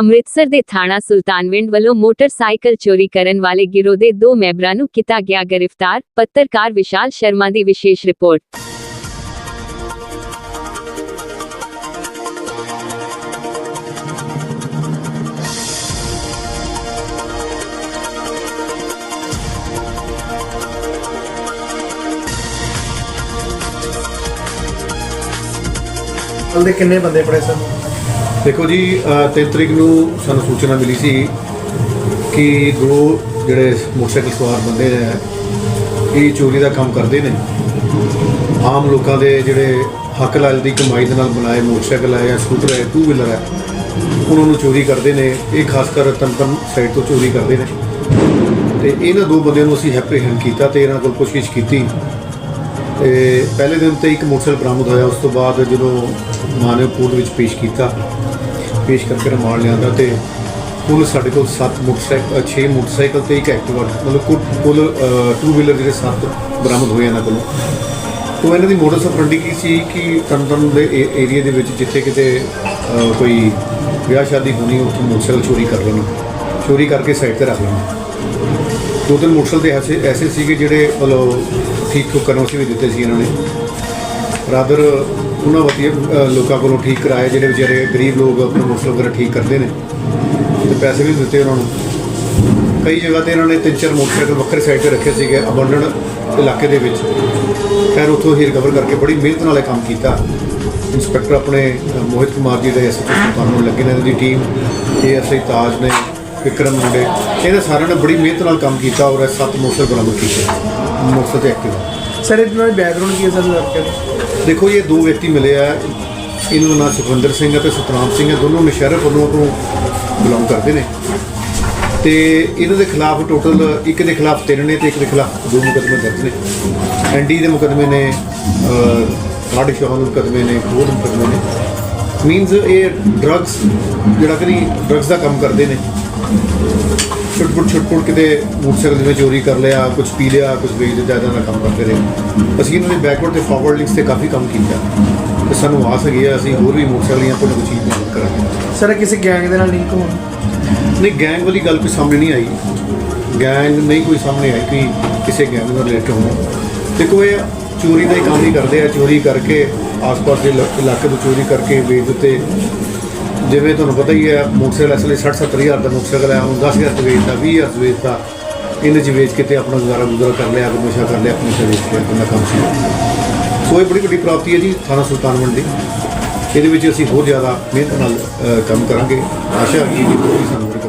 ਅੰਮ੍ਰਿਤਸਰ ਦੇ ਥਾਣਾ ਸੁਲਤਾਨਵਿੰਡ ਵੱਲੋਂ ਮੋਟਰਸਾਈਕਲ ਚੋਰੀ ਕਰਨ ਵਾਲੇ ਗਿਰੋਹ ਦੇ ਦੋ ਮੈਂਬਰਾਂ ਨੂੰ ਕੀਤਾ ਗਿਆ ਗ੍ਰਿਫਤਾਰ, ਪੱਤਰਕਾਰ ਵਿਸ਼ਾਲ ਸ਼ਰਮਾ ਦੀ ਵਿਸ਼ੇਸ਼ ਰਿਪੋਰਟ। ਦੇ ਕਿੰਨੇ ਬੰਦੇ ਫੜੇ ਸਨ ਦੇਖੋ ਜੀ ਅ, ਤਿੰਨ ਤਰੀਕ ਨੂੰ ਸਾਨੂੰ ਸੂਚਨਾ ਮਿਲੀ ਸੀ ਕਿ ਦੋ ਜਿਹੜੇ ਮੋਟਰਸਾਈਕਲ ਸਵਾਰ ਬੰਦੇ ਨੇ ਇਹ ਚੋਰੀ ਦਾ ਕੰਮ ਕਰਦੇ ਨੇ। ਆਮ ਲੋਕਾਂ ਦੇ ਜਿਹੜੇ ਹੱਕ ਲਾਲ ਦੀ ਕਮਾਈ ਦੇ ਨਾਲ ਬਣਾਏ ਮੋਟਰਸਾਈਕਲ ਹੈ ਜਾਂ ਸਕੂਟਰ ਹੈ ਟੂ ਵੀਲਰ ਹੈ ਉਹਨਾਂ ਨੂੰ ਚੋਰੀ ਕਰਦੇ ਨੇ। ਇਹ ਖਾਸ ਕਰ ਤਨਤਨ ਸਾਈਡ ਤੋਂ ਚੋਰੀ ਕਰਦੇ ਨੇ। ਤੇ ਇਹਨਾਂ ਦੋ ਬੰਦਿਆਂ ਨੂੰ ਅਸੀਂ ਹੈਪਰੀਹੈਂਡ ਕੀਤਾ ਤੇ ਇਹਨਾਂ ਕੋਲ ਪੁੱਛਗਿੱਛ ਕੀਤੀ। ਤੇ ਪਹਿਲੇ ਦਿਨ ਤੇ ਇੱਕ ਮੋਟਰਸਾਈਕਲ ਬਰਾਮਦ ਹੋਇਆ ਉਸ ਤੋਂ ਬਾਅਦ ਜਦੋਂ ਮਾਨਵ ਕੋਰਟ ਵਿੱਚ ਪੇਸ਼ ਕੀਤਾ। ਪੇਸ਼ ਕਰਕੇ ਰਿਮਾਂਡ ਲਿਆਂਦਾ ਤੇ ਕੁੱਲ ਸਾਡੇ ਕੋਲ 7 ਮੋਟਰਸਾਈਕਲ 6 ਮੋਟਰਸਾਈਕਲ ਤੇ ਇੱਕ ਐਕਟਿਵਾ ਮਤਲਬ ਕੁੱਲ- ਕੁੱਲ ਟੂ ਵੀਲਰ ਜਿਹੜੇ 7 ਬਰਾਮਦ ਹੋਏ ਇਹਨਾਂ ਕੋਲੋਂ। ਤੋਂ ਇਹਨਾਂ ਦੀ ਮੋਡਸ ਆਫਰੈਂਡੀ ਕੀ ਸੀ ਕਿ ਤਨਤਨ ਦੇ ਏਰੀਆ ਦੇ ਵਿੱਚ ਜਿੱਥੇ ਕਿਤੇ ਕੋਈ ਵਿਆਹ ਸ਼ਾਦੀ ਹੋਣੀ, ਉੱਥੇ ਮੋਟਰਸਾਈਕਲ ਚੋਰੀ ਕਰ ਲੈਣਾ, ਚੋਰੀ ਕਰਕੇ ਸਾਈਡ ਤੇ ਰੱਖ ਲੈਣਾ। ਦੋ ਤਿੰਨ ਮੋਟਰਸਾਈਕਲ ਤੇ ਐਸੇ ਐਸੇ ਸੀਗੇ ਜਿਹੜੇ ਮਤਲਬ ਠੀਕ ਠੋਕ ਕਰਨ ਵਾਸਤੇ ਵੀ ਦਿੱਤੇ ਸੀ ਇਹਨਾਂ ਨੇ। ਬਰਾਦਰ ਉਹਨਾਂ ਵਧੀਆ ਲੋਕਾਂ ਕੋਲੋਂ ਠੀਕ ਕਰਾਏ, ਜਿਹੜੇ ਵਿਚਾਰੇ ਗਰੀਬ ਲੋਕ ਆਪਣੇ ਮੋਟਰਸਾਈਕਲ ਵਗੈਰਾ ਠੀਕ ਕਰਦੇ ਨੇ। ਤੇ ਪੈਸੇ ਵੀ ਦਿੱਤੇ ਉਹਨਾਂ ਨੂੰ। ਕਈ ਜਗ੍ਹਾ ਤੇ ਇਹਨਾਂ ਨੇ ਤਿੰਨ ਚਾਰ ਮੋਟਰਸਾਈਕਲ ਵੱਖਰੇ ਸਾਈਡ ਤੇ ਰੱਖੇ ਸੀਗੇ ਅਬੰਡਨ ਇਲਾਕੇ ਦੇ ਵਿੱਚ। ਖੈਰ, ਉੱਥੋਂ ਹੀ ਰਿਕਵਰ ਕਰਕੇ ਬੜੀ ਮਿਹਨਤ ਨਾਲ ਇਹ ਕੰਮ ਕੀਤਾ। ਇੰਸਪੈਕਟਰ ਆਪਣੇ ਮੋਹਿਤ ਕੁਮਾਰ ਜੀ ਦੇ ਐਸਐਚਓ ਸੁਲਤਾਨ ਲੱਗੇ ਨੇ ਇਹਨਾਂ ਦੀ ਟੀਮ ਏਐਸਆਈ ਤਾਜ ਨੇ, ਵਿਕਰਮ ਮੁੰਡੇ। ਇਹਨਾਂ ਸਾਰਿਆਂ ਨੇ ਬੜੀ ਮਿਹਨਤ ਨਾਲ ਕੰਮ ਕੀਤਾ ਔਰ ਇਹ ਸੱਤ ਮੋਟਰਸਾਈਕਲ ਬਰਾਮਦ ਕੀਤੇ। ਮੋਟਰਸਾਈਕਲ ਤੇ ਐਕਟਿਵ ਸਰ ਇਹਨਾਂ ਦਾ ਬੈਕਗ੍ਰਾਉਂਡ ਕੀ ਹੈ ਸਰ ਲੜਕੇ ਦੇਖੋ, ਇਹ ਦੋ ਵਿਅਕਤੀ ਮਿਲੇ ਆ। ਇਹਨਾਂ ਦਾ ਨਾਮ ਸੁਖਵਿੰਦਰ ਸਿੰਘ ਅਤੇ ਸਤਨਾਮ ਸਿੰਘ ਹੈ ਦੋਨੋਂ ਨਸ਼ਹਿਰਾ ਵੱਲੋਂ ਤੋਂ ਬਿਲੋਂਗ ਕਰਦੇ ਨੇ। ਤੇ ਇਹਨਾਂ ਦੇ ਖਿਲਾਫ ਟੋਟਲ ਇੱਕ ਦੇ ਖਿਲਾਫ ਤਿੰਨ ਨੇ ਤੇ ਇੱਕ ਦੇ ਖਿਲਾਫ ਦੋ ਮੁਕੱਦਮੇ ਦਰਜ ਨੇ। ਐਨਡੀ ਦੇ ਮੁਕੱਦਮੇ ਨੇ ਗਾੜੀ ਸ਼ੋਹਨ ਦੇ ਮੁਕੱਦਮੇ ਨੇ, ਹੋਰ ਮੁਕੱਦਮੇ ਨੇ। ਮੀਨਸ ਇਹ ਡਰੱਗਸ ਜਿਹੜਾ ਕਿ ਡਰੱਗਸ ਦਾ ਕੰਮ ਕਰਦੇ ਨੇ। ਛੁੱਟ-ਪੁੱਟ ਛੁੱਟ-ਪੁੱਟ ਕਿਤੇ ਮੋਟਰਸਾਈਕਲ ਜਿਵੇਂ ਚੋਰੀ ਕਰ ਲਿਆ ਕੁਝ ਪੀ ਲਿਆ ਕੁਝ ਵੇਚ ਦਿੱਤਾ ਇਦਾਂ ਦਾ ਕੰਮ ਕਰਦੇ ਰਹੇ। ਅਸੀਂ ਇਹਨਾਂ ਦੇ ਬੈਕਵਰਡ ਤੇ ਫਾਰਵਰਡ ਲਿੰਕਸ ਤੇ ਕਾਫੀ ਕੰਮ ਕੀਤਾ। ਤੇ ਸਾਨੂੰ ਆਸ ਹੈਗੀ ਆ ਅਸੀਂ ਹੋਰ ਵੀ ਮੋਟਰਸਾਈਕਲ ਜਾਂ ਕੋਈ ਚੀਜ਼ ਬਰਾਮਦ ਕਰਾਂਗੇ। ਸਰ ਕਿਸੇ ਗੈਂਗ ਦੇ ਨਾਲ ਲਿੰਕ ਹੋਣ? ਨਹੀਂ ਗੈਂਗ ਵਾਲੀ ਗੱਲ ਕੋਈ ਸਾਹਮਣੇ ਨਹੀਂ ਆਈ। ਗੈਂਗ ਨਹੀਂ ਕੋਈ ਸਾਹਮਣੇ ਆਈ ਕਿ ਕਿਸੇ ਗੈਂਗ ਨਾਲ ਰਿਲੇਟ ਹੋਣਾ। ਦੇਖੋ ਇਹ ਚੋਰੀ ਦਾ ਹੀ ਕੰਮ ਹੀ ਕਰਦੇ ਆ। ਚੋਰੀ ਕਰਕੇ ਆਸ-ਪਾਸ ਦੇ ਇਲਾ- ਇਲਾਕੇ ਤੋਂ ਚੋਰੀ ਕਰਕੇ ਵੇਚ ਦਿੱਤੇ। ਜਿਵੇਂ ਤੁਹਾਨੂੰ ਪਤਾ ਹੀ ਹੈ, ਮੋਟਰਸਾਈਕਲ ਅਸਲੇ 60-70 ਹਜ਼ਾਰ ਦਾ ਮੋਟਰਸਾਈਕਲ ਹੈ ਉਹਨੂੰ 10 ਹਜ਼ਾਰ ਤੇ ਵੇਚਦਾ 20 ਹਜ਼ਾਰ 'ਚ ਵੇਚਦਾ ਇਹਨੇ 'ਚ ਵੇਚ ਕੇ ਤੇ ਆਪਣਾ ਗੁਜ਼ਾਰਾ ਗੁਜ਼ਾਰਾ ਕਰ ਲਿਆ ਕੋਈ ਨਸ਼ਾ ਕਰ ਲਿਆ, ਆਪਣੀ ਨਸ਼ਾ ਵੇਚ ਕੇ ਆਪਣਾ ਕੰਮ ਸੀ। ਸੋ ਇਹ ਬੜੀ ਵੱਡੀ ਪ੍ਰਾਪਤੀ ਹੈ ਜੀ ਥਾਣਾ ਸੁਲਤਾਨਵੰਡ ਦੀ ਇਹਦੇ ਵਿੱਚ ਅਸੀਂ ਹੋਰ ਜ਼ਿਆਦਾ ਮਿਹਨਤ ਨਾਲ ਕੰਮ ਕਰਾਂਗੇ। ਆਸ਼ਾ ਹੈ ਕਿ ਇਹ ਸਾਨੂੰ